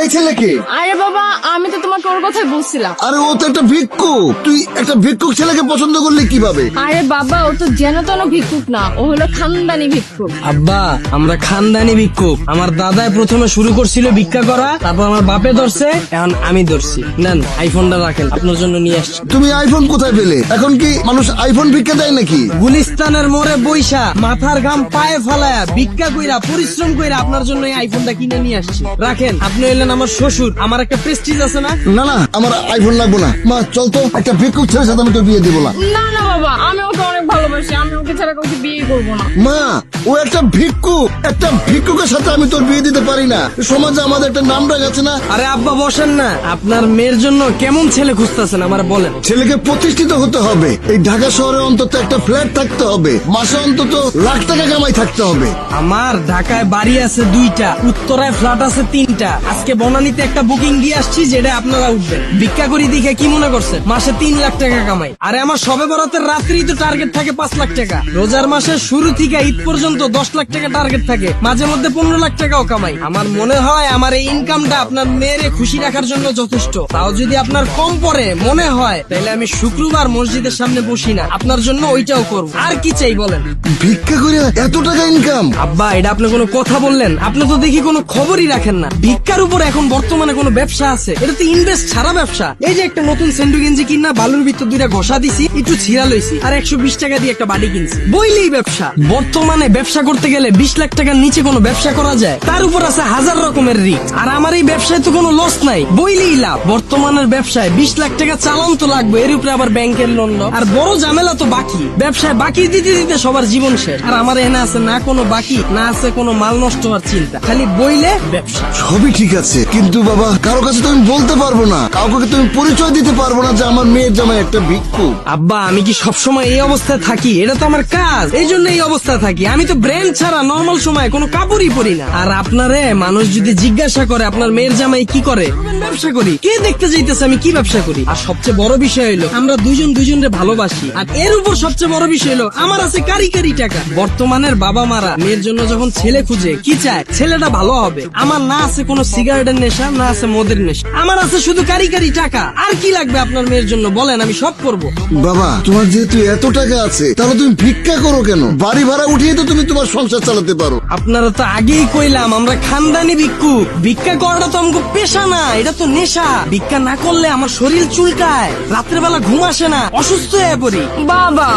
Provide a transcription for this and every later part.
এই ছেলেকে আরে বাবা আমি তো তোমাকে ওর কথাই বলছিলাম। আরে ও তো একটা ভিক্ষুক। তুই একটা ভিক্ষুক ছেলেকে পছন্দ করলি কীভাবে? আরে বাবা ও তো যেন তেন ভিক্ষুক না ও হলো খানদানি ভিক্ষুক। আব্বা আমরা খানদানি ভিক্ষুক। আমার দাদাই প্রথমে শুরু করছিল ভিক্ষা করা তারপর আমার বাপে ধরছে এখন আমি ধরছি। নেন আইফোনটা রাখেন আপনার জন্য নিয়ে আসছি। তুমি আইফোন কোথায় পেলে? এখন কি মানুষ আইফোন ভিক্ষা দেয় নাকি? গুলিস্তানের মোড়ে বৈশা মাথার ঘাম পায়ে ফালায়া ভিক্ষা কইরা পরিশ্রম কইরা আপনার জন্য এই আইফোনটা কিনে নিয়ে আসছি। রাখেন আপনি হইলেন আমার শ্বশুর আমার একটা প্রেস্টিজ আছে না? না না আমার আইফোন লাগবো না। মা চল তো একটা ভিক্ষুক ছেলের সাথে আমি তো বিয়ে দিব না। না না বাবা আমি ওকে অনেক ভালোবাসি আমি ছাড়া কাউকে বিয়ে করব না। মা ও একটা ভিক্ষুক একটা ভিক্ষুকের সাথে আমি তোর বিয়ে দিতে পারি না। সমাজে আমাদের একটা নাম ডাক আছে না? আরে আব্বা বসেন না। আপনার মেয়ের জন্য কেমন ছেলে খুঁজতেছেন আমার বলেন। ছেলেকে প্রতিষ্ঠিত হতে হবে। এই ঢাকা শহরে অন্তত একটা ফ্ল্যাট থাকতে হবে। মাসে অন্তত লাখ টাকা কামাই থাকতে হবে। আমার ঢাকায় বাড়ি আছে দুইটা উত্তরায় ফ্ল্যাট আছে তিনটা। আজকে বনানীতে একটা বুকিং দিয়ে আসছি যেটা আপনারা উঠবেন। ভিক্ষা করি দেখে কি মনে করছেন? মাসে তিন লাখ টাকা কামাই। আরে আমার সবে বরাতের রাত্রি তো টার্গেট থাকে পাঁচ লাখ টাকা। রোজার মাসের শুরু থেকে ঈদ পর্যন্ত দশ লাখ টাকা টার্গেট থাকে। মাঝে মধ্যে পনেরো লাখ টাকাও কামাই। আমার মনে হয় আমার এই ইনকামটা আপনার মেয়েরে খুশি রাখার জন্য যথেষ্ট। তাও যদি আপনার কম পড়ে মনে হয় তাহলে আমি শুক্রবার মসজিদের সামনে বসি না। আপনার জন্য ওইটাও করব। আর কি চাই বলেন? ভিক্ষা করে এত টাকা ইনকাম আব্বা এটা আপনি কোনো কথা বললেন। আপনি তো দেখি কোনো খবরই রাখেন না। ভিক্ষার উপর এখন বর্তমানে কোনো ব্যবসা আছে? এটা তো ইনভেস্ট ছাড়া ব্যবসা। এই যে একটা নতুন সেন্ডু গেঞ্জি কিনা বালুর ভিতর দুইটা ঘষা দিছি একটু ছিঁড়া লইছি আর একশো বিশ টাকা দিয়ে একটা বাড়ি কিনছি। বইলেই ব্যবসা। বর্তমানে ব্যবসা করতে গেলে বিশ লাখ টাকার নিচে কোনো ব্যবসা করা যায়? তার উপর আছে হাজার রকমের রিস্ক। আর আমার এই ব্যবসায় তো কোনো লস নাই। বইলেই লাভ। বর্তমানের ব্যবসায় বিশ লাখ টাকা চালান তো লাগবে এর উপরে আবার ব্যাংকের লোন আর বড় ঝামেলা তো বাকি। ব্যবসায় বাকি দিতে দিতে সবার জীবন শেষ। আর আমার এনে আছে না কোনো বাকি না আছে কোনো মাল নষ্ট হওয়ার চিন্তা। খালি বইলে ব্যবসা। সবই ঠিক আছে। কিন্তু বাবা কারও কাছে তো আমি বলতে পারব না। কাউকে তুমি পরিচয় দিতে পারব না যে আমার মেয়ের জামাই একটা ভিক্ষুক আব্বা আমি কি সবসময় এই অবস্থায় থাকি? এটা তো আমার কাজ। এই জন্য এই অবস্থায় থাকি। আমি তো ব্র্যান্ড ছাড়া নর্মাল সময় কোনো কাপড়ই পরি না। আর আপনারে মানুষ যদি জিজ্ঞাসা করে, আপনার মেয়ের জামাই কি করে? ব্যবসা করি। কে দেখতে চাইতেছে আমি কি ব্যবসা করি? আর সবচেয়ে বড় বিষয় হলো আমরা দুজন দুজনকে ভালোবাসি। আর এর উপর সবচেয়ে বড় বিষয় হলো আমার আছে কারি কারি টাকা। বর্তমানের বাবা মারা মেয়ের জন্য যখন ছেলে খুঁজে, কি চায়? ছেলেটা ভালো হবে। আমার না আছে কোনো সিগারেটের নেশা, না আছে মদের নেশা। আমার আছে শুধু কারি কারি টাকা। আর কি লাগবে আপনার মেয়ের জন্য? বলেন, আমি সব করব। বাবা, তোমার যেহেতু এত টাকা আছে, তাহলে তুমি ভিক্ষা করো কেন? বাড়ি ভাড়া উঠিয়ে তো তুমি তোমার সংসার চালাতে পারো। আপনারা তো আগেই কইলাম আমরা খানদানি ভিক্ষুক ভিক্ষা করাটা তো আমাকে পেশা না এটা তো নেশা। ভিক্ষা না করলে আমার শরীর চুলকায় রাত্রে বেলা ঘুম আসে না অসুস্থ হয়ে পড়ি। বাবা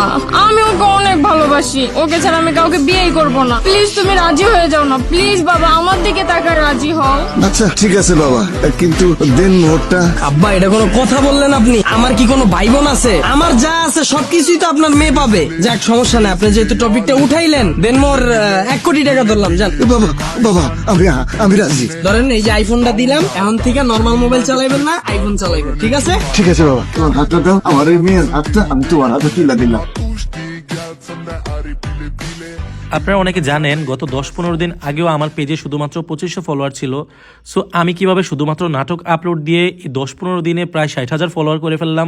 আমি ওকে অনেক ভালোবাসি। ওকে ছাড়া আমি কাউকে বিয়েই করব না। প্লিজ তুমি রাজি হয়ে যাও না। প্লিজ বাবা আমার দিকে তাকায় রাজি হও। আচ্ছা ঠিক আছে বাবা। কিন্তু দেন মোটটা আব্বা এটা কোনো কথা বললেন আপনি? আমার কি কোনো ভাই বোন আছে? আমার যা আছে সবকিছুই তো আপনার মেয়ে পাবে। যাক সমস্যা নাই আপনি যেহেতু টপিকটা উঠাইলেন দেন মোর এক কোটি টাকা ধরলাম জান। বাবা বাবা আমি আমি রাজি। ধরেন এই যে আইফোনটা দিলাম এখন থেকে নর্মাল মোবাইল চালাইবেন না আইফোন চালাইবেন ঠিক আছে? ঠিক আছে বাবা। তোমার হাতটা দাও আমার এই মেয়ের হাতটা আমি তোমার হাতে তুলে দিলাম। আপনারা অনেকে জানেন গত দশ পনেরো দিন আগেও আমার পেজে শুধুমাত্র পঁচিশশো ফলোয়ার ছিল। সো আমি কীভাবে শুধুমাত্র নাটক আপলোড দিয়ে এই দশ পনেরো দিনে প্রায় ষাট হাজার ফলোয়ার করে ফেললাম